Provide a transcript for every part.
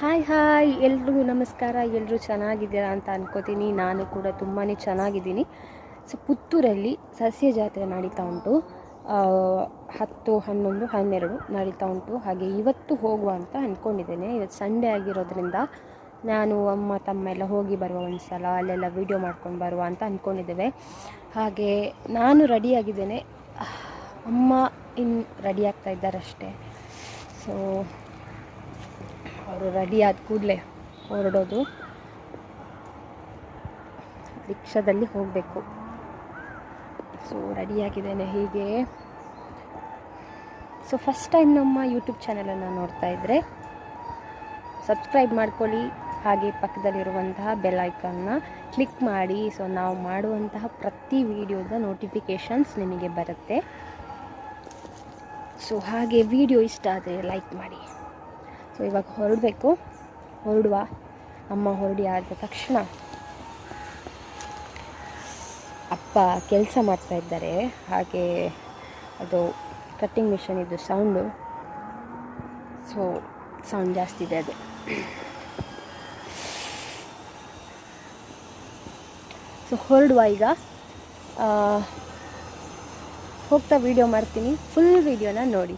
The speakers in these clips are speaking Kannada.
ಹಾಯ್ ಹಾಯ್ ಎಲ್ರಿಗೂ ನಮಸ್ಕಾರ. ಎಲ್ಲರೂ ಚೆನ್ನಾಗಿದ್ದೀರಾ ಅಂತ ಅನ್ಕೋತೀನಿ. ನಾನು ಕೂಡ ತುಂಬಾ ಚೆನ್ನಾಗಿದ್ದೀನಿ. ಸೊ ಪುತ್ತೂರಲ್ಲಿ ಸಸ್ಯ ಜಾತ್ರೆ ನಡೀತಾ ಉಂಟು. ಹತ್ತು, ಹನ್ನೊಂದು, ಹನ್ನೆರಡು ನಡೀತಾ ಉಂಟು. ಹಾಗೆ ಇವತ್ತು ಹೋಗುವ ಅಂತ ಅಂದ್ಕೊಂಡಿದ್ದೇನೆ ಇವತ್ತು ಸಂಡೇ ಆಗಿರೋದ್ರಿಂದ ನಾನು ಅಮ್ಮ ತಮ್ಮ ಎಲ್ಲ ಹೋಗಿ ಬರುವ ಒಂದು ಸಲ ಅಲ್ಲೆಲ್ಲ ವೀಡಿಯೋ ಮಾಡ್ಕೊಂಡು ಬರುವ ಅಂತ ಅಂದ್ಕೊಂಡಿದ್ದೇವೆ ಹಾಗೆ ನಾನು ರೆಡಿಯಾಗಿದ್ದೇನೆ ಅಮ್ಮ ಇನ್ನು ರೆಡಿ ಆಗ್ತಾ ಇದ್ದಾರಷ್ಟೇ. ಸೊ ಅವರು ರೆಡಿ ಆದ ಕೂಡಲೇ ಹೊರಡೋದು. ರಿಕ್ಷಾದಲ್ಲಿ ಹೋಗಬೇಕು. ಸೊ ರೆಡಿಯಾಗಿದ್ದೇನೆ ಹೀಗೆ. ಸೊ ಫಸ್ಟ್ ಟೈಮ್ ನಮ್ಮ ಯೂಟ್ಯೂಬ್ ಚಾನಲನ್ನು ನೋಡ್ತಾ ಇದ್ದರೆ ಸಬ್ಸ್ಕ್ರೈಬ್ ಮಾಡ್ಕೊಳ್ಳಿ. ಹಾಗೆ ಪಕ್ಕದಲ್ಲಿರುವಂತಹ ಬೆಲ್ ಐಕನ್ನ ಕ್ಲಿಕ್ ಮಾಡಿ. ಸೊ ನಾವು ಮಾಡುವಂತಹ ಪ್ರತಿ ವಿಡಿಯೋದ ನೋಟಿಫಿಕೇಷನ್ಸ್ ನಿಮಗೆ ಬರುತ್ತೆ. ಸೊ ಹಾಗೆ ವಿಡಿಯೋ ಇಷ್ಟ ಆದರೆ ಲೈಕ್ ಮಾಡಿ. ಸೊ ಇವಾಗ ಹೊರಡಬೇಕು. ಹೊರಡುವ. ಅಮ್ಮ ಹೊರಡಿ ಆದ ತಕ್ಷಣ ಅಪ್ಪ ಕೆಲಸ ಮಾಡ್ತಾ ಇದ್ದಾರೆ. ಹಾಗೆ ಅದು ಕಟ್ಟಿಂಗ್ ಮಿಷನ್ ಇದು ಸೌಂಡು ಸೊ ಸೌಂಡ್ ಜಾಸ್ತಿ ಇದೆ ಅದು. ಸೊ ಹೊರಡುವ ಈಗ. ಹೋಗ್ತಾ ವಿಡಿಯೋ ಮಾಡ್ತೀನಿ. ಫುಲ್ ವೀಡಿಯೋನ ನೋಡಿ.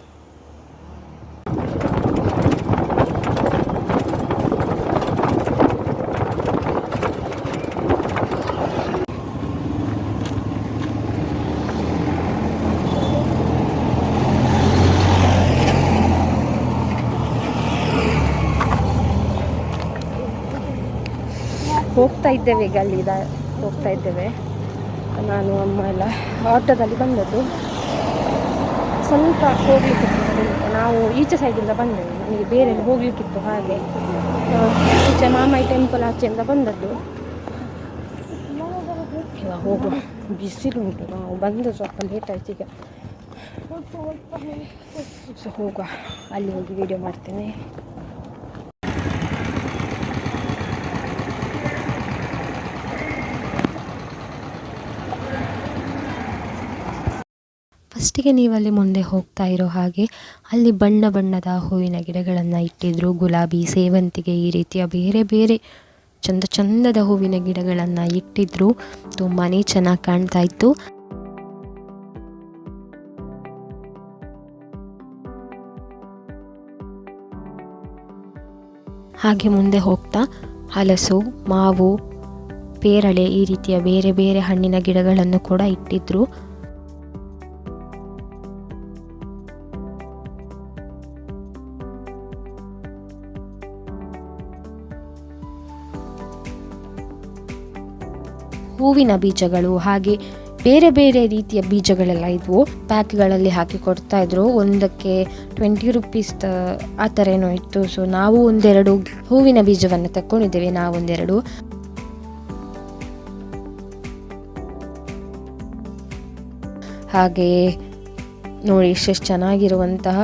ಹೋಗ್ತಾ ಇದ್ದೇವೆ ಈಗ ಅಲ್ಲಿ ಹೋಗ್ತಾ ಇದ್ದೇವೆ. ನಾನು, ಅಮ್ಮ ಎಲ್ಲ ಆಟೋದಲ್ಲಿ ಬಂದದ್ದು. ಸ್ವಲ್ಪ ಹೋಗ್ಲಿಕ್ಕಿತ್ತು. ನಾವು ಈಚೆ ಸೈಡಿಂದ ಬಂದೆವು. ನನಗೆ ಬೇರೆ ಹೋಗ್ಲಿಕ್ಕಿತ್ತು ಹಾಗೆ. ಈಚೆ ಮಾಮಾಯಿ ಟೆಂಪಲ್ ಆಚೆಯಿಂದ ಬಂದದ್ದು. ಹೋಗುವ. ಬಿಸಿಲು ಉಂಟು. ನಾವು ಬಂದು ಸ್ವಲ್ಪ ಲೇಟ್ ಆಯ್ತು ಈಗ. ಸೊ, ಹೋಗುವ. ಅಲ್ಲಿ ಹೋಗಿ ವೀಡಿಯೋ ಮಾಡ್ತೇನೆ. ಫಸ್ಟಿಗೆ ನೀವಲ್ಲಿ ಮುಂದೆ ಹೋಗ್ತಾ ಇರೋ ಹಾಗೆ ಅಲ್ಲಿ ಬಣ್ಣ ಬಣ್ಣದ ಹೂವಿನ ಗಿಡಗಳನ್ನು ಇಟ್ಟಿದ್ರು, ಗುಲಾಬಿ ಸೇವಂತಿಗೆ ಈ ರೀತಿಯ ಬೇರೆ ಬೇರೆ ಚಂದ ಚಂದದ ಹೂವಿನ ಗಿಡಗಳನ್ನು ಇಟ್ಟಿದ್ರು. ತುಂಬಾ ಚೆನ್ನಾಗಿ ಕಾಣ್ತಾ ಇತ್ತು. ಹಾಗೆ ಮುಂದೆ ಹೋಗ್ತಾ ಹಲಸು, ಮಾವು, ಪೇರಳೆ ಈ ರೀತಿಯ ಬೇರೆ ಬೇರೆ ಹಣ್ಣಿನ ಗಿಡಗಳನ್ನು ಕೂಡ ಇಟ್ಟಿದ್ರು. ಹೂವಿನ ಬೀಜಗಳು, ಹಾಗೆ ಬೇರೆ ಬೇರೆ ರೀತಿಯ ಬೀಜಗಳೆಲ್ಲ ಇದ್ವು. ಪ್ಯಾಕ್ಗಳಲ್ಲಿ ಹಾಕಿ ಕೊಡ್ತಾ ಇದ್ರು. ಒಂದಕ್ಕೆ ಟ್ವೆಂಟಿ ರುಪೀಸ್ ಆ ಥರ ಏನೋ ಇತ್ತು. ಸೊ ನಾವು ಒಂದೆರಡು ಹೂವಿನ ಬೀಜವನ್ನು ತಕ್ಕೊಂಡಿದ್ದೇವೆ. ನಾವೊಂದೆರಡು ಹಾಗೆ ನೋಡಿ ಎಷ್ಟೆಷ್ಟು ಚೆನ್ನಾಗಿರುವಂತಹ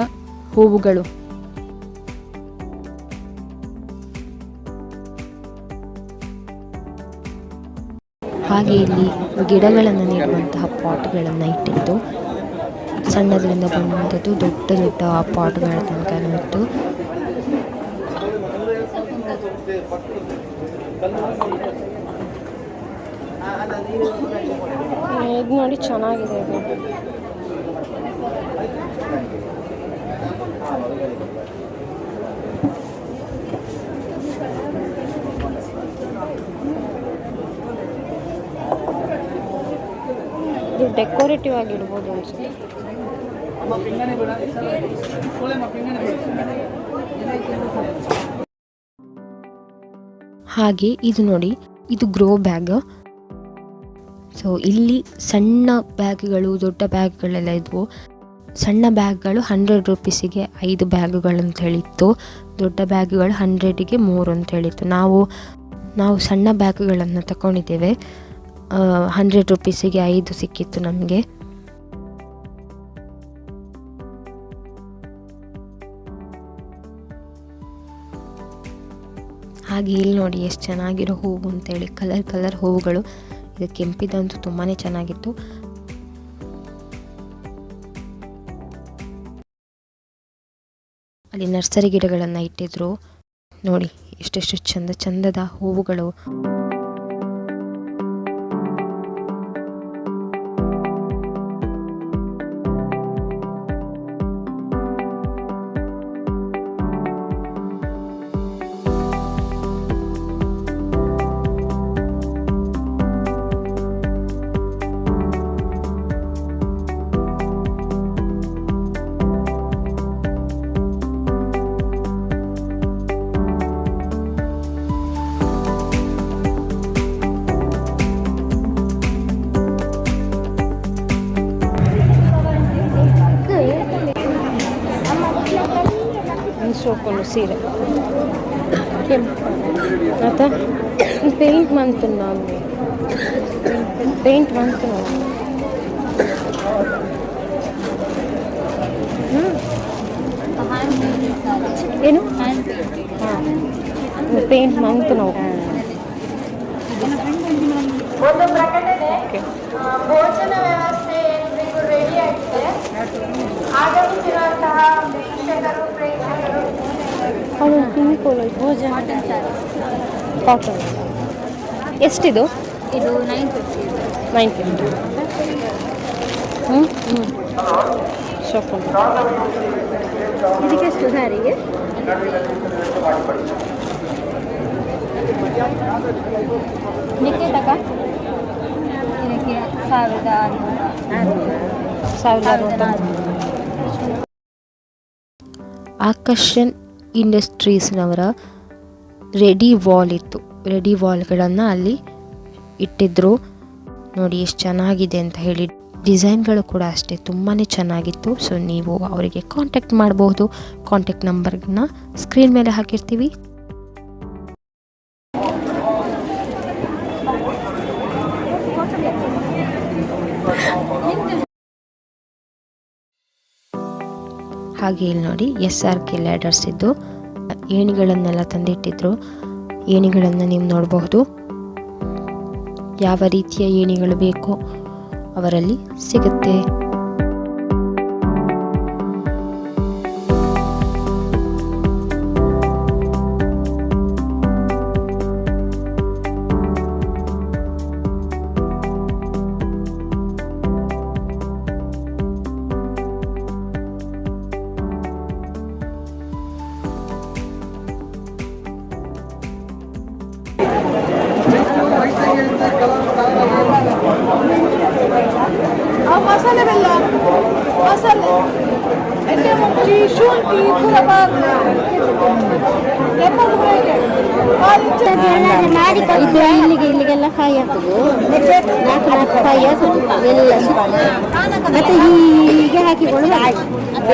ಹೂವುಗಳು. ಹಾಗೆ ಇಲ್ಲಿ ಗಿಡಗಳನ್ನು ನೆಡುವಂತಹ ಪಾಟ್ಗಳನ್ನು ಇಟ್ಟಿದ್ದು, ಸಣ್ಣದರಿಂದ ಬಂದಂಥದ್ದು ದೊಡ್ಡ ದೊಡ್ಡ ಪಾಟ್ಗಳ ತನಕ ಇತ್ತು. ಇದು ನೋಡಿ ಚೆನ್ನಾಗಿದೆ ಇದು ಡೆಕೋರೇಟಿವ್ ಆಗಿರ್ಬೋದು ಅನ್ಸುತ್ತೆ. ಹಾಗೆ ಇದು ನೋಡಿ, ಇದು ಗ್ರೋ ಬ್ಯಾಗ್ ಸೊ ಇಲ್ಲಿ ಸಣ್ಣ ಬ್ಯಾಗ್ಗಳು ದೊಡ್ಡ ಬ್ಯಾಗ್ಗಳೆಲ್ಲ ಇದ್ವು. ಸಣ್ಣ ಬ್ಯಾಗ್ಗಳು ಹಂಡ್ರೆಡ್ ರುಪೀಸಿಗೆ ಐದು ಬ್ಯಾಗ್ಗಳು ಅಂತ ಹೇಳಿತ್ತು. ದೊಡ್ಡ ಬ್ಯಾಗ್ಗಳು ಹಂಡ್ರೆಡಿಗೆ ಮೂರು ಅಂತ ಹೇಳಿತ್ತು. ನಾವು ನಾವು ಸಣ್ಣ ಬ್ಯಾಗ್ಗಳನ್ನು ತಗೊಂಡಿದ್ದೇವೆ ಹಂಡ್ರೆಡ್ ರುಪೀಸಿಗೆ ಐದು ಸಿಕ್ಕಿತ್ತು ನಮಗೆ. ಹಾಗೆ ಇಲ್ಲಿ ನೋಡಿ ಎಷ್ಟು ಚೆನ್ನಾಗಿರೋ ಹೂವು ಅಂತೇಳಿ ಕಲರ್ ಕಲರ್ ಹೂವುಗಳು. ಇದು ಕೆಂಪಿದಂತೂ ತುಂಬಾ ಚೆನ್ನಾಗಿತ್ತು. ಅಲ್ಲಿ ನರ್ಸರಿ ಗಿಡಗಳನ್ನು ಇಟ್ಟಿದ್ರು. ನೋಡಿ, ಎಷ್ಟೆಷ್ಟು ಚಂದ, ಚಂದದ ಹೂವುಗಳು. సీర आता పెయింట్ మంతున్నాం పెయింట్ మంతున్నాం ಏನು ಪೇಂಟ್ ಮಂತು ನಾವು ಒಂದು ಪ್ರಕಟಣೆ ಭೋಜನ ವ್ಯವಸ್ಥೆ ಕಾಟನ್ ಎಷ್ಟಿದು ಇದು ನೈನ್ ಫಿಫ್ಟಿ ನೈನ್ ಫಿಫ್ಟಿ ಹ್ಞೂ ಹ್ಞೂ ಶೋಕೊಂಡು ಇದಕ್ಕೆ ಎಷ್ಟು ಸಾರಿಗೆ ನಿಖಿತಕ ಇದಕ್ಕೆ ಸಾವಿರದ ಸಾವಿರದ ಅರವತ್ತು ಆಕರ್ಷನ್ ಇಂಡಸ್ಟ್ರೀಸ್ನವರ ರೆಡಿ ವಾಲ್ ಇತ್ತು. ರೆಡಿ ವಾಲ್ಗಳನ್ನು ಅಲ್ಲಿ ಇಟ್ಟಿದ್ರು. ನೋಡಿ ಎಷ್ಟು ಚೆನ್ನಾಗಿದೆ ಅಂತ ಹೇಳಿ. ಡಿಸೈನ್ಗಳು ಕೂಡ ಅಷ್ಟೇ ತುಂಬಾ ಚೆನ್ನಾಗಿತ್ತು. ಸೊ ನೀವು ಅವರಿಗೆ ಕಾಂಟ್ಯಾಕ್ಟ್ ಮಾಡಬಹುದು ಕಾಂಟ್ಯಾಕ್ಟ್ ನಂಬರ್ನ ಸ್ಕ್ರೀನ್ ಮೇಲೆ ಹಾಕಿರ್ತೀವಿ. ಹಾಗೆ ಇಲ್ಲಿ ನೋಡಿ ಎಸ್ ಆರ್ ಕೆ ಲ್ಯಾಡರ್ಸ್ ಇದ್ದು, ಏಣಿಗಳನ್ನೆಲ್ಲ ತಂದಿಟ್ಟಿದ್ರು. ಏಣಿಗಳನ್ನು ನೀವು ನೋಡಬಹುದು. ಯಾವ ರೀತಿಯ ಏಣಿಗಳು ಬೇಕೋ ಅವರಲ್ಲಿ ಸಿಗುತ್ತೆ.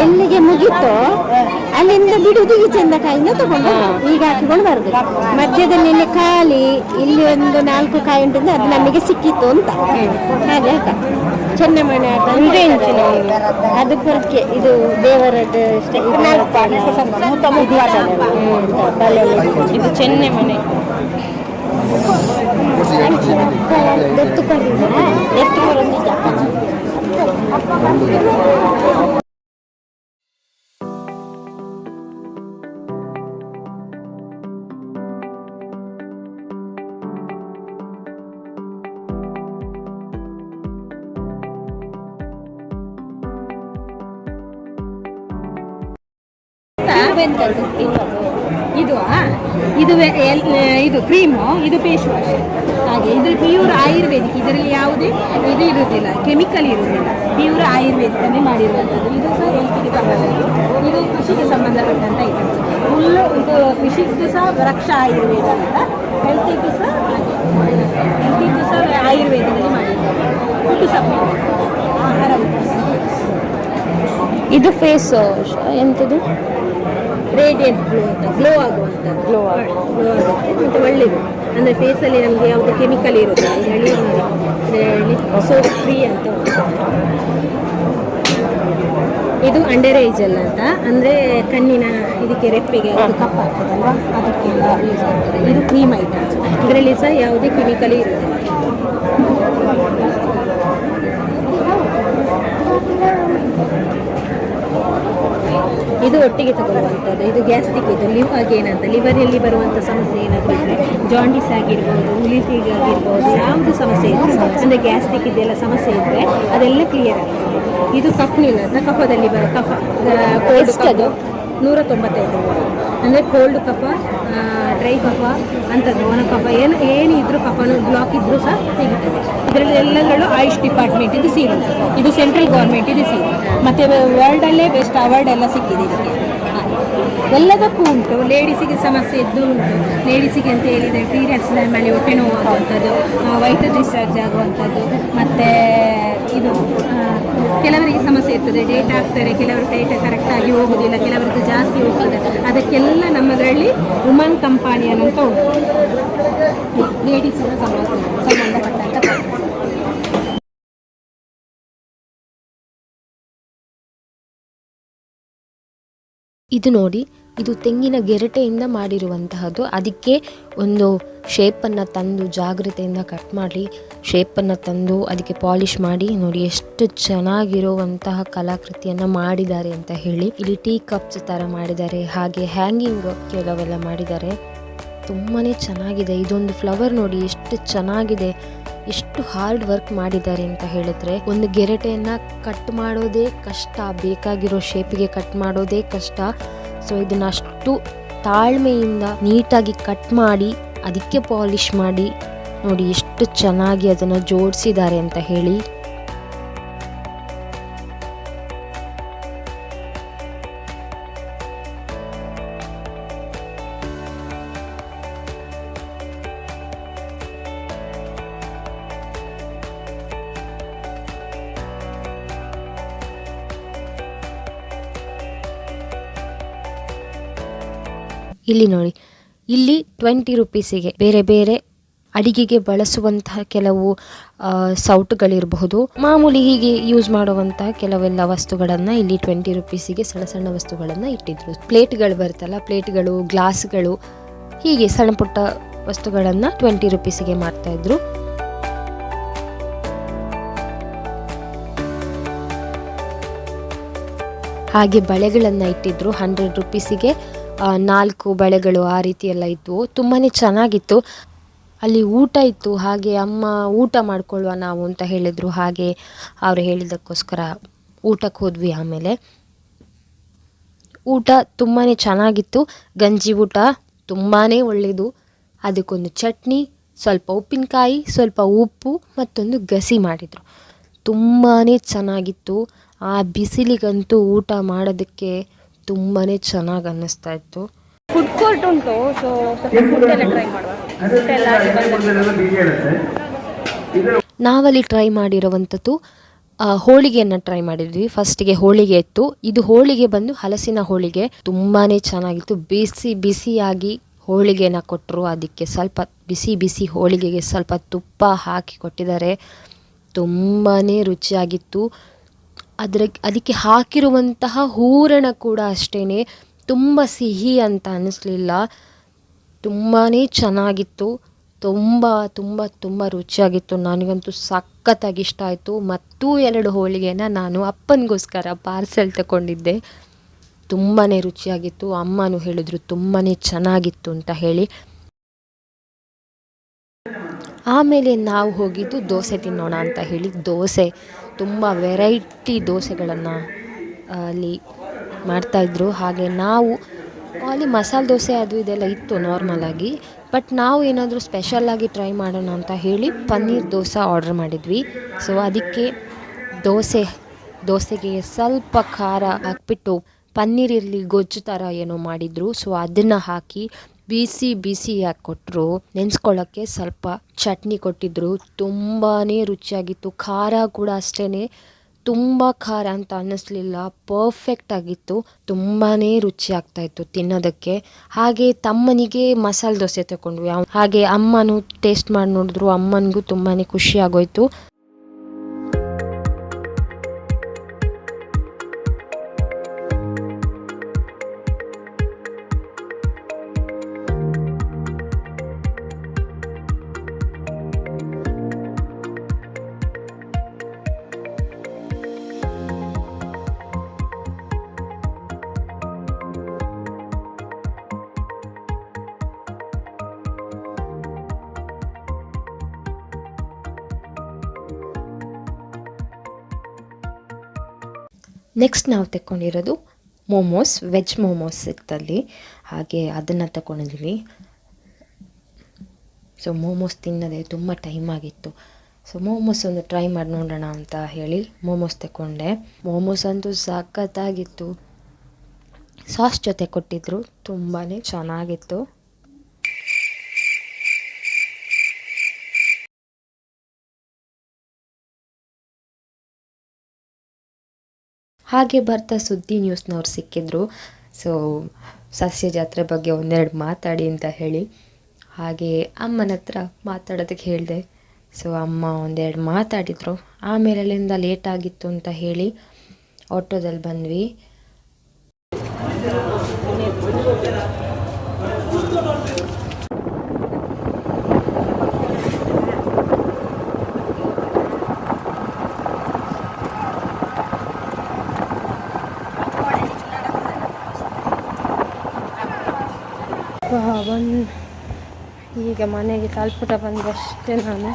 ಎಲ್ಲಿಗೆ ಮುಗೀತೋ ಅಲ್ಲಿಂದ ಬಿಡುವುದು ಈ ಚಂದ ಕಾಯಿನ ತಗೊಂಡು ಈಗ ಹಾಕಿಕೊಂಡು ಬರುದು ಮಧ್ಯದಲ್ಲಿ ಇಲ್ಲಿ ಖಾಲಿ ಇಲ್ಲಿ ಒಂದು ನಾಲ್ಕು ಕಾಯಿ ಉಂಟು ಅದು ನಮಗೆ ಸಿಕ್ಕಿತ್ತು ಅಂತ. ಹಾಗೆ ಆಯ್ತಾ? ಚೆನ್ನಮಣೆ ಆಟ ಅಂದ್ರೆ ಇಂಚಿನ ಅದು ಕೊರಕೆ ಇದು ದೇವರದ್ದು ಇದು ಎತ್ತು ಕೊಡೋದು ಇದು ಇಟ್ಕೊಂಡು. ಇದು ಇದು ಇದು ಕ್ರೀಮು ಇದು ಫೇಸ್ ವಾಶ್ ಹಾಗೆ, ಇದು ಪ್ಯೂರ್ ಆಯುರ್ವೇದಿಕ್. ಇದರಲ್ಲಿ ಯಾವುದೇ, ಇದು ಇರುವುದಿಲ್ಲ ಕೆಮಿಕಲ್ ಇರುವುದಿಲ್ಲ. ಪ್ಯೂರ್ ಆಯುರ್ವೇದಿಕನ್ನೇ ಮಾಡಿರುವಂಥದ್ದು. ಇದು ಸಹ ಹೆಲ್ತಿಗೆ ಸಂಬಂಧ ಇದು ಕೃಷಿಗೆ ಸಂಬಂಧಪಟ್ಟಂಥ ಇದು. ಫುಲ್ಲು ಇದು ಕೃಷಿಗೂ ಸಹ ವೃಕ್ಷ ಆಯುರ್ವೇದ ಅಂತ ಹೆಲ್ತಿಗೂ ಸಹ ಹೆಲ್ತಿಗೂ ಸಹ ಆಯುರ್ವೇದದಲ್ಲಿ ಮಾಡಿದ್ದಾರೆ. ಫುಡ್ ಆಹಾರ ಇದು ಫೇಸ್ ಎಂಥದ್ದು ರೇಡಿಯಂಟ್ ಗ್ಲೋ ಅಂತ ಗ್ಲೋ ಆಗುವಂಥ ಗ್ಲೋ ಗ್ಲೋ ಆಗುತ್ತೆ. ಮತ್ತು ಒಳ್ಳೆಯದು ಅಂದರೆ ಫೇಸಲ್ಲಿ ನಮಗೆ ಯಾವುದೇ ಕೆಮಿಕಲ್ ಇರುತ್ತೆ ಹೇಳಿ ಸೋಪ್ ಫ್ರೀ ಅಂತ. ಇದು ಅಂಡರ್ ಏಜ್ ಅಲ್ಲ ಅಂತ. ಅಂದರೆ ಕಣ್ಣಿನ ಇದಕ್ಕೆ ರೆಪ್ಪಿಗೆ ಅದು ಕಪ್ಪ ಆಗ್ತದಲ್ವಾ? ಅದಕ್ಕೆಲ್ಲ ಯೂಸ್ ಆಗ್ತದೆ. ಇದು ಕ್ರೀಮ್ ಐಟಮ್ ಇದರಲ್ಲಿ ಸಹ ಯಾವುದೇ ಕೆಮಿಕಲ್ ಇರುವುದಿಲ್ಲ. ಇದು ಒಟ್ಟಿಗೆ ತಗೊಳ್ಳುವಂಥದ್ದು ಇದು ಗ್ಯಾಸ್ಟಿಕ್ ಇದು ಲಿವರ್ ಏನಂತ ಲಿವರಲ್ಲಿ ಬರುವಂಥ ಸಮಸ್ಯೆ ಏನಾದರೂ ಇದ್ದರೆ ಜಾಂಡಿಸ್ ಆಗಿರ್ಬೋದು ಉಲಿಟಿಗೆ ಆಗಿರ್ಬೋದು ಯಾವುದು ಸಮಸ್ಯೆ ಇದ್ದರೆ ಅಂದರೆ ಗ್ಯಾಸ್ಟಿಕ್ ಇದೆಲ್ಲ ಸಮಸ್ಯೆ ಇದ್ದರೆ ಅದೆಲ್ಲ ಕ್ಲಿಯರ್ ಆಗ್ತದೆ. ಇದು ಕಫ್ನಿಲ್ ಅಂತ ಕಫದಲ್ಲಿ ಬರೋ ಕಫ ಕೋಲ್ಡ್ ಅದು ನೂರ ತೊಂಬತ್ತೈದು ಅಂದರೆ ಕೋಲ್ಡ್ ಕಫ ಡ್ರೈ ಕಫ ಅಂಥದ್ದು, ಒಣ ಕಫ ಏನು ಏನಿದ್ರು ಕಫನು ಬ್ಲಾಕ್ ಇದ್ದರೂ ಸಹ ಸಿಗುತ್ತದೆ. ಇದರಲ್ಲಿ ಎಲ್ಲಗಳು ಆಯುಷ್ ಡಿಪಾರ್ಟ್ಮೆಂಟ್ ಇದು ಇದು ಸೆಂಟ್ರಲ್ ಗೌರ್ಮೆಂಟ್ ಇದು ಸೀಲ್ ಮತ್ತು ವರ್ಲ್ಡಲ್ಲೇ ಬೆಸ್ಟ್ ಅವಾರ್ಡ್ ಎಲ್ಲ ಸಿಕ್ಕಿದೆ ಇದಕ್ಕೆ. ಎಲ್ಲದಕ್ಕೂ ಉಂಟು. ಲೇಡೀಸಿಗೆ ಸಮಸ್ಯೆ ಇದ್ದು ಉಂಟು. ಲೇಡೀಸಿಗೆ ಅಂತ ಹೇಳಿದರೆ ಪೀರಿಯಡ್ಸ್ ಟೈಮಲ್ಲಿ ಹೊಟ್ಟೆ ನೋವು ಆಗುವಂಥದ್ದು ವೈಟ್ ಡಿಸ್ಚಾರ್ಜ್ ಆಗುವಂಥದ್ದು, ಮತ್ತು ಇದು ಕೆಲವರಿಗೆ ಸಮಸ್ಯೆ ಇರ್ತದೆ. ಡೇಟ್ ಆಗ್ತಾರೆ, ಕೆಲವರು ಡೇಟ್ ಕರೆಕ್ಟಾಗಿ ಹೋಗೋದಿಲ್ಲ, ಕೆಲವರಿಗೆ ಜಾಸ್ತಿ ಹೋಗ್ತದೆ. ಅದಕ್ಕೆಲ್ಲ ನಮ್ಮದರಲ್ಲಿ ವುಮನ್ ಕಂಪಾನಿ ಅಂತ ಉಂಟು. ಸಂಬಂಧ ಸಂಬಂಧಪಟ್ಟಂಥ. ಇದು ನೋಡಿ ಇದು ತೆಂಗಿನ ಗೆರಟೆಯಿಂದ ಮಾಡಿರುವಂತಹದ್ದು. ಅದಕ್ಕೆ ಒಂದು ಶೇಪನ್ನು ತಂದು ಜಾಗ್ರತೆಯಿಂದ ಕಟ್ ಮಾಡಿ ಶೇಪನ್ನು ತಂದು ಅದಕ್ಕೆ ಪಾಲಿಷ್ ಮಾಡಿ. ನೋಡಿ ಎಷ್ಟು ಚೆನ್ನಾಗಿರುವಂತಹ ಕಲಾಕೃತಿಯನ್ನು ಮಾಡಿದ್ದಾರೆ ಅಂತ ಹೇಳಿ. ಇಲ್ಲಿ ಟೀ ಕಪ್ಸ್ ಥರ ಮಾಡಿದ್ದಾರೆ. ಹಾಗೆ ಹ್ಯಾಂಗಿಂಗ್ ಕೆಲವೆಲ್ಲ ಮಾಡಿದ್ದಾರೆ. ತುಂಬಾ ಚೆನ್ನಾಗಿದೆ. ಇದೊಂದು ಫ್ಲವರ್ ನೋಡಿ ಎಷ್ಟು ಚೆನ್ನಾಗಿದೆ. ಎಷ್ಟು ಹಾರ್ಡ್ ವರ್ಕ್ ಮಾಡಿದ್ದಾರೆ ಅಂತ ಹೇಳಿದ್ರೆ, ಒಂದು ಗೆರೆಟೆಯನ್ನು ಕಟ್ ಮಾಡೋದೇ ಕಷ್ಟ. ಬೇಕಾಗಿರೋ ಶೇಪಿಗೆ ಕಟ್ ಮಾಡೋದೇ ಕಷ್ಟ. ಸೊ ಇದನ್ನ ಅಷ್ಟು ತಾಳ್ಮೆಯಿಂದ ನೀಟಾಗಿ ಕಟ್ ಮಾಡಿ, ಅದಕ್ಕೆ ಪಾಲಿಶ್ ಮಾಡಿ, ನೋಡಿ ಎಷ್ಟು ಚೆನ್ನಾಗಿ ಅದನ್ನು ಜೋಡಿಸಿದ್ದಾರೆ ಅಂತ ಹೇಳಿ. ಇಲ್ಲಿ ನೋಡಿ. ಇಲ್ಲಿ ಟ್ವೆಂಟಿ ರುಪೀಸಿಗೆ ಬೇರೆ ಬೇರೆ ಅಡಿಗೆಗೆ ಬಳಸುವಂತಹ ಕೆಲವು ಸೌಟ್ಗಳಿರಬಹುದು. ಮಾಮೂಲಿ ಹೀಗೆ ಯೂಸ್ ಮಾಡುವಂತಹ ಕೆಲವೆಲ್ಲ ವಸ್ತುಗಳನ್ನು ಇಲ್ಲಿ ಟ್ವೆಂಟಿ ರುಪೀಸಿಗೆ ಸಣ್ಣ ಸಣ್ಣ ವಸ್ತುಗಳನ್ನು ಇಟ್ಟಿದ್ರು. ಪ್ಲೇಟ್ಗಳು ಬರುತ್ತಲ್ಲ ಪ್ಲೇಟ್ಗಳು ಗ್ಲಾಸ್ಗಳು ಹೀಗೆ ಸಣ್ಣ ಪುಟ್ಟ ವಸ್ತುಗಳನ್ನು ಟ್ವೆಂಟಿ ರುಪೀಸಿಗೆ ಮಾಡ್ತಾ ಇದ್ರು. ಹಾಗೆ ಬಳೆಗಳನ್ನು ಇಟ್ಟಿದ್ರು ಹಂಡ್ರೆಡ್ ರುಪೀಸಿಗೆ ನಾಲ್ಕು ಬಳೆಗಳು ಆ ರೀತಿ ಎಲ್ಲ ತುಂಬಾ ಚೆನ್ನಾಗಿತ್ತು. ಅಲ್ಲಿ ಊಟ ಇತ್ತು. ಹಾಗೆ ಅಮ್ಮ ಊಟ ಮಾಡ್ಕೊಳ್ಳುವ ನಾವು ಅಂತ ಹೇಳಿದರು. ಹಾಗೆ ಅವರು ಹೇಳಿದ್ದಕ್ಕೋಸ್ಕರ ಊಟಕ್ಕೆ ಹೋದ್ವಿ ಆಮೇಲೆ. ಊಟ ತುಂಬಾ ಚೆನ್ನಾಗಿತ್ತು. ಗಂಜಿ ಊಟ ತುಂಬಾ ಒಳ್ಳೆಯದು. ಅದಕ್ಕೊಂದು ಚಟ್ನಿ, ಸ್ವಲ್ಪ ಉಪ್ಪಿನಕಾಯಿ, ಸ್ವಲ್ಪ ಉಪ್ಪು ಮತ್ತೊಂದು ಗಸಿ ಮಾಡಿದರು. ತುಂಬಾ ಚೆನ್ನಾಗಿತ್ತು. ಆ ಬಿಸಿಲಿಗಂತೂ ಊಟ ಮಾಡೋದಕ್ಕೆ ತುಂಬಾ ಚೆನ್ನಾಗಿ ಅನ್ನಿಸ್ತಾ ಇತ್ತು. ಫುಡ್ ಕೋರ್ಟ್ ಉಂಟು ಸೊ ಫುಡ್ ಎಲ್ಲ ಟ್ರೈ ಮಾಡುವ. ನಾವಲ್ಲಿ ಟ್ರೈ ಮಾಡಿರುವಂಥದ್ದು ಹೋಳಿಗೆಯನ್ನು ಟ್ರೈ ಮಾಡಿದ್ವಿ. ಫಸ್ಟಿಗೆ ಹೋಳಿಗೆ ಇತ್ತು. ಇದು ಹೋಳಿಗೆ ಬಂದು ಹಲಸಿನ ಹೋಳಿಗೆ. ತುಂಬಾ ಚೆನ್ನಾಗಿತ್ತು. ಬಿಸಿ ಬಿಸಿಯಾಗಿ ಹೋಳಿಗೆನ ಕೊಟ್ಟರು ಅದಕ್ಕೆ ಸ್ವಲ್ಪ ಬಿಸಿ ಬಿಸಿ ಹೋಳಿಗೆಗೆ ಸ್ವಲ್ಪ ತುಪ್ಪ ಹಾಕಿ ಕೊಟ್ಟಿದ್ದಾರೆ. ತುಂಬಾ ರುಚಿಯಾಗಿತ್ತು. ಅದರ ಅದಕ್ಕೆ ಹಾಕಿರುವಂತಹ ಹೂರಣ ಕೂಡ ಅಷ್ಟೇ ತುಂಬ ಸಿಹಿ ಅಂತ ಅನ್ನಿಸ್ಲಿಲ್ಲ ತುಂಬಾ ಚೆನ್ನಾಗಿತ್ತು. ತುಂಬ ತುಂಬ ತುಂಬ ರುಚಿಯಾಗಿತ್ತು. ನನಗಂತೂ ಸಖತ್ತಾಗಿ ಇಷ್ಟ ಆಯಿತು. ಮತ್ತೂ ಎರಡು ಹೋಳಿಗೆನ ನಾನು ಅಪ್ಪನಿಗೋಸ್ಕರ ಪಾರ್ಸೆಲ್ ತಗೊಂಡಿದ್ದೆ. ತುಂಬಾ ರುಚಿಯಾಗಿತ್ತು. ಅಮ್ಮನೂ ಹೇಳಿದ್ರು ತುಂಬಾ ಚೆನ್ನಾಗಿತ್ತು ಅಂತ ಹೇಳಿ. ಆಮೇಲೆ ನಾವು ಹೋಗಿದ್ದು ದೋಸೆ ತಿನ್ನೋಣ ಅಂತ ಹೇಳಿ ದೋಸೆ. ತುಂಬ ವೆರೈಟಿ ದೋಸೆಗಳನ್ನು ಅಲ್ಲಿ ಮಾಡ್ತಾಯಿದ್ರು ಹಾಗೆ ನಾವು, ಅಲ್ಲಿ ಮಸಾಲೆ ದೋಸೆ ಅದು ಇದೆಲ್ಲ ಇತ್ತು ನಾರ್ಮಲಾಗಿ ಬಟ್ ನಾವು ಏನಾದರೂ ಸ್ಪೆಷಲ್ಲಾಗಿ ಟ್ರೈ ಮಾಡೋಣ ಅಂತ ಹೇಳಿ ಪನ್ನೀರ್ ದೋಸೆ ಆರ್ಡ್ರ್ ಮಾಡಿದ್ವಿ. ಸೊ ಅದಕ್ಕೆ ದೋಸೆ, ದೋಸೆಗೆ ಸ್ವಲ್ಪ ಖಾರ ಹಾಕ್ಬಿಟ್ಟು ಪನ್ನೀರ್ ಇರಲಿ ಗೊಜ್ಜು ಥರ ಏನೋ ಮಾಡಿದರು. ಸೊ ಅದನ್ನು ಹಾಕಿ ಬಿಸಿ ಬಿಸಿಯಾಗಿ ಕೊಟ್ಟರು ನೆನೆಸ್ಕೊಳ್ಳೋಕ್ಕೆ ಸ್ವಲ್ಪ ಚಟ್ನಿ ಕೊಟ್ಟಿದ್ದರು ತುಂಬಾ ರುಚಿಯಾಗಿತ್ತು. ಖಾರ ಕೂಡ ಅಷ್ಟೇ ತುಂಬ ಖಾರ ಅಂತ ಅನ್ನಿಸ್ಲಿಲ್ಲ. ಪರ್ಫೆಕ್ಟ್ ಆಗಿತ್ತು. ತುಂಬಾ ರುಚಿ ಆಗ್ತಾ ಇತ್ತು ತಿನ್ನೋದಕ್ಕೆ. ಹಾಗೆ ತಮ್ಮನಿಗೆ ಮಸಾಲೆ ದೋಸೆ ತಗೊಂಡ್ವಿ ಹಾಗೆ ಅಮ್ಮನೂ ಟೇಸ್ಟ್ ಮಾಡಿ ನೋಡಿದ್ರು. ಅಮ್ಮನಿಗೂ ತುಂಬಾ ಖುಷಿ ಆಗೋಯ್ತು ನೆಕ್ಸ್ಟ್ ನಾವು ತಗೊಂಡಿರೋದು ಮೋಮೋಸ್ ವೆಜ್ ಮೋಮೋಸ್ ಸಿಕ್ತಲ್ಲಿ ಹಾಗೆ ಅದನ್ನು ತಗೊಂಡಿದ್ವಿ ಸೊ ಮೋಮೋಸ್ ತಿನ್ನೋದೇ ತುಂಬ ಟೈಮ್ ಆಗಿತ್ತು. ಸೊ ಮೋಮೋಸ್ ಒಂದು ಟ್ರೈ ಮಾಡಿ ನೋಡೋಣ ಅಂತ ಹೇಳಿ ಮೋಮೋಸ್ ತಗೊಂಡೆ ಮೋಮೋಸ್ ಅಂತೂ ಸಖತ್ತಾಗಿತ್ತು. ಸಾಸ್ ಜೊತೆ ಕೊಟ್ಟಿದ್ದರು ತುಂಬಾ ಚೆನ್ನಾಗಿತ್ತು. ಹಾಗೆ ಬರ್ತಾ ಸುದ್ದಿ ನ್ಯೂಸ್ನವ್ರು ಸಿಕ್ಕಿದ್ರು. ಸೊ ಸಸ್ಯ ಜಾತ್ರೆ ಬಗ್ಗೆ ಒಂದೆರಡು ಮಾತಾಡಿ ಅಂತ ಹೇಳಿ. ಹಾಗೆ ಅಮ್ಮನ ಹತ್ರ ಮಾತಾಡೋದಕ್ಕೆ ಹೇಳಿದೆ. ಸೊ ಅಮ್ಮ ಒಂದೆರಡು ಮಾತಾಡಿದರು. ಆಮೇಲೆ ಅಲ್ಲಿಂದ ಲೇಟ್ ಆಗಿತ್ತು ಅಂತ ಹೇಳಿ ಆಟೋದಲ್ಲಿ ಬಂದ್ವಿ ಒಂದು ಈಗ ಮನೆಗೆ ತಲುಪುಟ ಬಂದಷ್ಟೇ ನಾನು.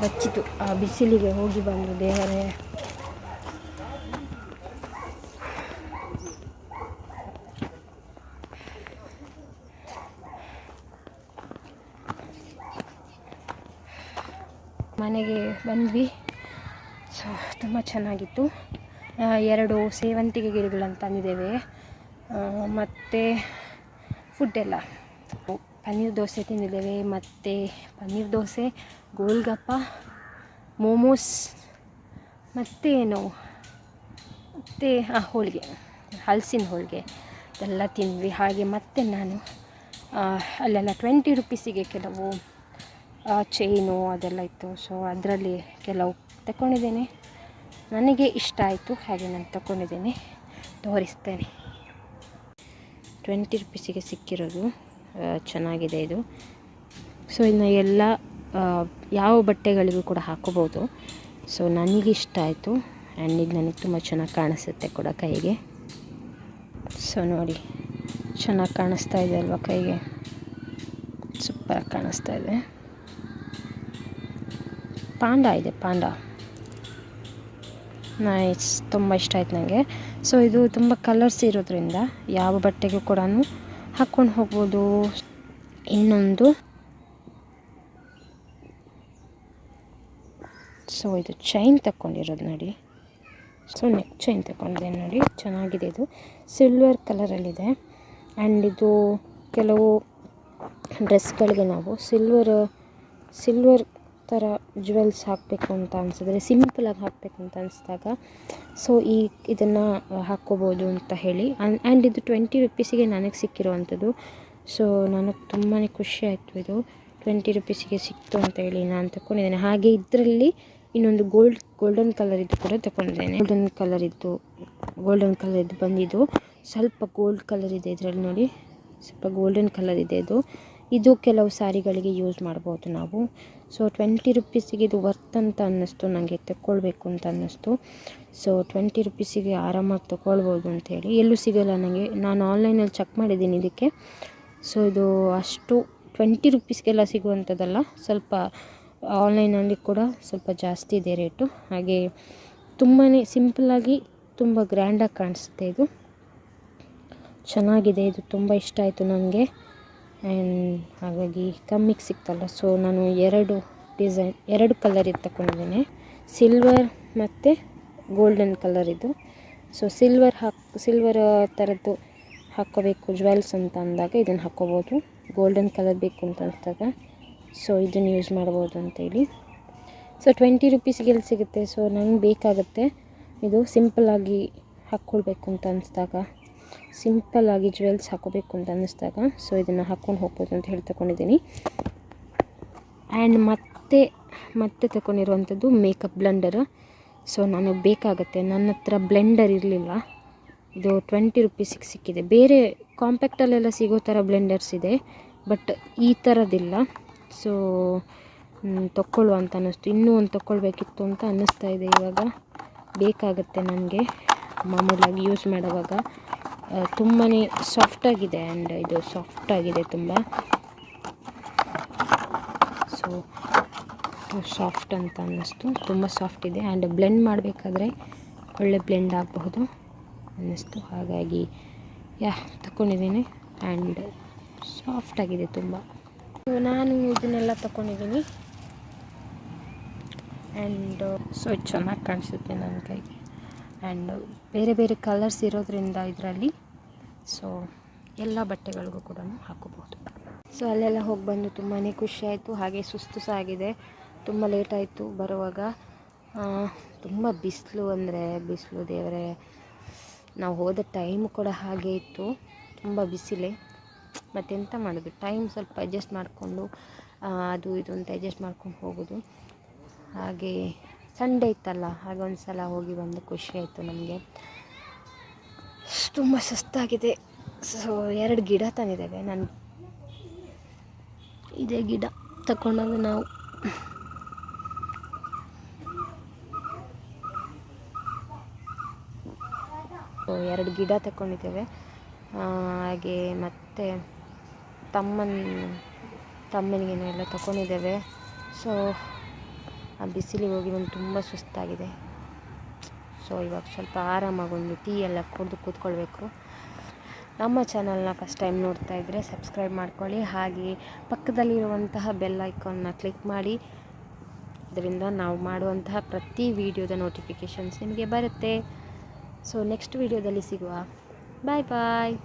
ಬಚ್ಚಿತು. ಆ ಬಿಸಿಲಿಗೆ ಹೋಗಿ ಬಂದು ದೇವರೇ. ಮನೆಗೆ ಬಂದ್ವಿ. ಸೊ, ತುಂಬ ಚೆನ್ನಾಗಿತ್ತು. ಎರಡು ಸೇವಂತಿಗೆ ಗಿಡಗಳನ್ನು ತಂದಿದ್ದೇವೆ ಮತ್ತು ಫುಡ್ಡೆಲ್ಲ ಪನ್ನೀರ್ ದೋಸೆ ತಿಂದಿದ್ದೇವೆ, ಮತ್ತು ಪನ್ನೀರ್ ದೋಸೆ, ಗೋಲ್ಗಪ್ಪ, ಮೋಮೋಸ್ ಮತ್ತೇನು ಮತ್ತು, ಆ, ಹೋಳಿಗೆ, ಹಲಸಿನ ಹೋಳಿಗೆ ಎಲ್ಲ ತಿಂದ್ವಿ. ಹಾಗೆ ಮತ್ತೆ ನಾನು ಅಲ್ಲೆಲ್ಲ ಟ್ವೆಂಟಿ ರುಪೀಸಿಗೆ ಕೆಲವು ಚೈನು ಅದೆಲ್ಲ ಇತ್ತು. ಸೊ ಅದರಲ್ಲಿ ಕೆಲವು ತಗೊಂಡಿದ್ದೇನೆ ನನಗೆ ಇಷ್ಟ ಆಯಿತು, ಹಾಗೆ ನಾನು ತಗೊಂಡಿದ್ದೇನೆ ತೋರಿಸ್ತೇನೆ. ಟ್ವೆಂಟಿ ರುಪೀಸಿಗೆ ಸಿಕ್ಕಿರೋದು. ಚೆನ್ನಾಗಿದೆ ಇದು. ಸೊ ಇನ್ನು ಎಲ್ಲ ಯಾವ ಬಟ್ಟೆಗಳಿಗೂ ಕೂಡ ಹಾಕೋಬೋದು. ಸೊ ನನಗೆ ಇಷ್ಟ ಆಯಿತು. ಆ್ಯಂಡ್ ಇದು ನನಗೆ ತುಂಬ ಚೆನ್ನಾಗಿ ಕಾಣಿಸುತ್ತೆ ಕೂಡ ಕೈಗೆ. ಸೊ ನೋಡಿ, ಚೆನ್ನಾಗಿ ಕಾಣಿಸ್ತಾ ಇದೆ ಅಲ್ವಾ ಕೈಗೆ? ಸೂಪರಾಗಿ ಕಾಣಿಸ್ತಾ ಇದೆ. ಪಾಂಡ ಇದೆ, ಪಾಂಡ. ನೈಸ್ ತುಂಬ ಇಷ್ಟ ಆಯ್ತು ನನಗೆ ಸೊ ಇದು ತುಂಬ ಕಲರ್ಸ್ ಇರೋದ್ರಿಂದ ಯಾವ ಬಟ್ಟೆಗೂ ಕೂಡ ಹಾಕ್ಕೊಂಡು ಹೋಗ್ಬೋದು. ಇನ್ನೊಂದು. ಸೊ ಇದು ಚೈನ್ ತಗೊಂಡಿರೋದು ನೋಡಿ. ಸೊ ನೆಕ್ ಚೈನ್ ತಗೊಂಡಿದೆ ನೋಡಿ. ಚೆನ್ನಾಗಿದೆ ಇದು. ಸಿಲ್ವರ್ ಕಲರಲ್ಲಿದೆ ಆ್ಯಂಡ್ ಇದು ಕೆಲವು ಡ್ರೆಸ್ಗಳಿಗೆ ನಾವು ಸಿಲ್ವರ್ ಸಿಲ್ವರ್ ಥರ ಜ್ಯುವೆಲ್ಸ್ ಹಾಕಬೇಕು ಅಂತ ಅನಿಸಿದ್ರೆ ಸಿಂಪಲಾಗಿ ಹಾಕಬೇಕು ಅಂತ ಅನಿಸಿದಾಗ ಸೊ ಈ ಇದನ್ನು ಹಾಕ್ಕೋಬೋದು ಅಂತ ಹೇಳಿ. ಆ್ಯಂಡ್ ಇದು ಟ್ವೆಂಟಿ ರುಪೀಸಿಗೆ ನನಗೆ ಸಿಕ್ಕಿರುವಂಥದ್ದು. ಸೊ ನನಗೆ ತುಂಬಾ ಖುಷಿ ಆಯಿತು ಇದು. ಟ್ವೆಂಟಿ ರುಪೀಸಿಗೆ ಸಿಕ್ತು ಅಂತ ಹೇಳಿ ನಾನು ತಗೊಂಡಿದ್ದೇನೆ ಹಾಗೆ ಇದರಲ್ಲಿ ಇನ್ನೊಂದು ಗೋಲ್ಡ್ ಗೋಲ್ಡನ್ ಕಲರ್ ಇದ್ದು ಕೂಡ ತಗೊಂಡಿದ್ದೇನೆ ಗೋಲ್ಡನ್ ಕಲರ್ ಇದ್ದು ಗೋಲ್ಡನ್ ಕಲರ್ ಇದ್ದು ಬಂದಿದ್ದು. ಸ್ವಲ್ಪ ಗೋಲ್ಡ್ ಕಲರ್ ಇದೆ ಇದರಲ್ಲಿ ನೋಡಿ. ಸ್ವಲ್ಪ ಗೋಲ್ಡನ್ ಕಲರ್ ಇದೆ ಇದು. ಇದು ಕೆಲವು ಸ್ಯಾರಿಗಳಿಗೆ ಯೂಸ್ ಮಾಡ್ಬೋದು ನಾವು. ಸೊ ಟ್ವೆಂಟಿ ರುಪೀಸಿಗೆ ಇದು ವರ್ತ್ ಅಂತ ಅನ್ನಿಸ್ತು ನನಗೆ ತಗೊಳ್ಬೇಕು ಅಂತ ಅನ್ನಿಸ್ತು. ಸೊ ಟ್ವೆಂಟಿ ರುಪೀಸಿಗೆ ಆರಾಮಾಗಿ ತೊಗೊಳ್ಬೋದು ಅಂಥೇಳಿ ಎಲ್ಲೂ ಸಿಗೋಲ್ಲ ನನಗೆ ನಾನು ಆನ್ಲೈನಲ್ಲಿ ಚೆಕ್ ಮಾಡಿದ್ದೀನಿ ಇದಕ್ಕೆ. ಸೊ ಇದು ಅಷ್ಟು ಟ್ವೆಂಟಿ ರುಪೀಸ್ಗೆಲ್ಲ ಸಿಗುವಂಥದ್ದಲ್ಲ. ಸ್ವಲ್ಪ ಆನ್ಲೈನಲ್ಲಿ ಕೂಡ ಸ್ವಲ್ಪ ಜಾಸ್ತಿ ಇದೆ ರೇಟು. ಹಾಗೆ ತುಂಬಾ ಸಿಂಪಲ್ಲಾಗಿ ತುಂಬ ಗ್ರ್ಯಾಂಡಾಗಿ ಕಾಣಿಸುತ್ತೆ ಇದು. ಚೆನ್ನಾಗಿದೆ, ಇದು ತುಂಬ ಇಷ್ಟ ಆಯಿತು ನನಗೆ ಆ್ಯಂಡ್ ಹಾಗಾಗಿ ಕಮ್ಮಿಗೆ ಸಿಕ್ತಲ್ಲ ಸೊ ನಾನು ಎರಡು ಡಿಸೈನ್, ಎರಡು ಕಲರ್ ಇದು ತಗೊಂಡಿದ್ದೇನೆ ಸಿಲ್ವರ್ ಮತ್ತು ಗೋಲ್ಡನ್ ಕಲರ್ ಇದು. ಸೊ ಸಿಲ್ವರ್ ಹಾಕಿ ಸಿಲ್ವರ್ ಥರದ್ದು ಹಾಕೋಬೇಕು ಜ್ಯುವೆಲ್ಸ್ ಅಂತ ಅಂದಾಗ ಇದನ್ನು ಹಾಕ್ಕೋಬೋದು. ಗೋಲ್ಡನ್ ಕಲರ್ ಬೇಕು ಅಂತ ಅಂದಾಗ. ಸೊ ಇದನ್ನು ಯೂಸ್ ಮಾಡ್ಬೋದು ಅಂತೇಳಿ ಸೊ ಟ್ವೆಂಟಿ ರುಪೀಸ್ಗೆ ಎಲ್ಲಿ ಸಿಗುತ್ತೆ. ಸೊ ನಂಗೆ ಬೇಕಾಗುತ್ತೆ. ಇದು ಸಿಂಪಲ್ಲಾಗಿ ಹಾಕ್ಕೊಳ್ಬೇಕು ಅಂತ ಅನಿಸ್ದಾಗ. ಸಿಂಪಲ್ಲಾಗಿ ಜ್ಯುವೆಲ್ಸ್ ಹಾಕೋಬೇಕು ಅಂತ ಅನ್ನಿಸ್ದಾಗ ಸೊ ಇದನ್ನು ಹಾಕ್ಕೊಂಡು ಹೋಗ್ಬೋದು ಅಂತ ಹೇಳಿ ತಗೊಂಡಿದ್ದೀನಿ. ಆ್ಯಂಡ್ ಮತ್ತೆ ಮತ್ತೆ ತಗೊಂಡಿರುವಂಥದ್ದು ಮೇಕಪ್ ಬ್ಲೆಂಡರ್ ಸೊ ನನಗೆ ಬೇಕಾಗುತ್ತೆ. ನನ್ನ ಹತ್ರ ಬ್ಲೆಂಡರ್ ಇರಲಿಲ್ಲ. ಇದು ಟ್ವೆಂಟಿ ರುಪೀಸಿಗೆ ಸಿಕ್ಕಿದೆ. ಬೇರೆ ಕಾಂಪ್ಯಾಕ್ಟಲ್ಲೆಲ್ಲ ಸಿಗೋ ಥರ ಬ್ಲೆಂಡರ್ಸ್ ಇದೆ ಬಟ್ ಈ ಥರದ್ದಿಲ್ಲ ಸೊ ತೊಕೊಳ್ಳುವ ಅಂತ ಅನ್ನಿಸ್ತು. ಇನ್ನೂ ಒಂದು ತೊಗೊಳ್ಬೇಕಿತ್ತು ಅಂತ ಅನ್ನಿಸ್ತಾ ಇದೆ ಇವಾಗ. ಬೇಕಾಗುತ್ತೆ ನನಗೆ. ಮಾಮೂಲಾಗಿ ಯೂಸ್ ಮಾಡುವಾಗ. ತುಂಬಾ ಸಾಫ್ಟಾಗಿದೆ ಆ್ಯಂಡ್ ಇದು ಸಾಫ್ಟಾಗಿದೆ ತುಂಬ. ಸೊ ಸಾಫ್ಟ್ ಅಂತ ಅನ್ನಿಸ್ತು. ತುಂಬ ಸಾಫ್ಟ್ ಇದೆ ಆ್ಯಂಡ್ ಬ್ಲೆಂಡ್ ಮಾಡಬೇಕಾದ್ರೆ ಒಳ್ಳೆ ಬ್ಲೆಂಡ್ ಆಗಬಹುದು ಅನ್ನಿಸ್ತು. ಹಾಗಾಗಿ, ಯಾ ತಗೊಂಡಿದ್ದೀನಿ ಆ್ಯಂಡ್ ಸಾಫ್ಟಾಗಿದೆ ತುಂಬ. ನಾನು ಇದನ್ನೆಲ್ಲ ತಗೊಂಡಿದ್ದೀನಿ ಆ್ಯಂಡ್ ಸೊ ಚೆನ್ನಾಗಿ ಕಾಣಿಸುತ್ತೆ ನನ್ನ ಕೈಗೆ. ಆ್ಯಂಡ್ ಬೇರೆ ಬೇರೆ ಕಲರ್ಸ್ ಇರೋದ್ರಿಂದ ಇದರಲ್ಲಿ. ಸೊ ಎಲ್ಲ ಬಟ್ಟೆಗಳಿಗೂ ಕೂಡ ಹಾಕೋಬಹುದು ಸೊ ಅಲ್ಲೆಲ್ಲ ಹೋಗಿ ಬಂದು ತುಂಬಾ ಖುಷಿಯಾಯಿತು ಹಾಗೆ ಸುಸ್ತು ಸಹ ಆಗಿದೆ. ತುಂಬ ಲೇಟ್ ಆಯಿತು ಬರುವಾಗ. ತುಂಬ ಬಿಸಿಲು ಅಂದರೆ ಬಿಸಿಲು ದೇವರೇ. ನಾವು ಹೋದ ಟೈಮ್ ಕೂಡ ಹಾಗೆ ಇತ್ತು. ತುಂಬ ಬಿಸಿಲೇ. ಮತ್ತೆಂತ ಮಾಡೋದು? ಟೈಮ್ ಸ್ವಲ್ಪ ಅಡ್ಜಸ್ಟ್ ಮಾಡಿಕೊಂಡು ಅದು ಇದು ಅಂತ ಅಡ್ಜಸ್ಟ್ ಮಾಡ್ಕೊಂಡು ಹೋಗೋದು. ಹಾಗೆ ಸಂಡೇ ಇತ್ತಲ್ಲ ಹಾಗೆ ಒಂದು ಸಲ ಹೋಗಿ ಬಂದು ಖುಷಿ ಆಯಿತು ನಮಗೆ. ತುಂಬ ಸುಸ್ತಾಗಿದೆ. ಸೊ ಎರಡು ಗಿಡ ತಂದಿದ್ದೇವೆ. ನಾನು ಇದೇ ಗಿಡ ತಗೊಂಡಾಗ ನಾವು. ಎರಡು ಗಿಡ ತಗೊಂಡಿದ್ದೇವೆ ಹಾಗೆ ಮತ್ತು ತಮ್ಮನ ತಮ್ಮನಿಗೇನೆಲ್ಲ ತಗೊಂಡಿದ್ದೇವೆ ಸೊ ಆ ಬಿಸಿಲಿಗೆ ಹೋಗಿ ಒಂದು ತುಂಬ ಸುಸ್ತಾಗಿದೆ. ಸೊ ಇವಾಗ ಸ್ವಲ್ಪ ಆರಾಮಾಗಿ ಒಂದು ಟೀ ಎಲ್ಲ ಕುಡಿದು ಕೂತ್ಕೊಳ್ಬೇಕು. ನಮ್ಮ ಚಾನಲ್ನ ಫಸ್ಟ್ ಟೈಮ್ ನೋಡ್ತಾ ಇದ್ದರೆ ಸಬ್ಸ್ಕ್ರೈಬ್ ಮಾಡ್ಕೊಳ್ಳಿ. ಹಾಗೆ ಪಕ್ಕದಲ್ಲಿರುವಂತಹ ಬೆಲ್ ಐಕಾನ್ನ ಕ್ಲಿಕ್ ಮಾಡಿ. ಇದರಿಂದ ನಾವು ಮಾಡುವಂತಹ ಪ್ರತಿ ವಿಡಿಯೋದ ನೋಟಿಫಿಕೇಷನ್ಸ್ ನಿಮಗೆ ಬರುತ್ತೆ. ಸೊ ನೆಕ್ಸ್ಟ್ ವಿಡಿಯೋದಲ್ಲಿ ಸಿಗುವ. ಬಾಯ್ ಬಾಯ್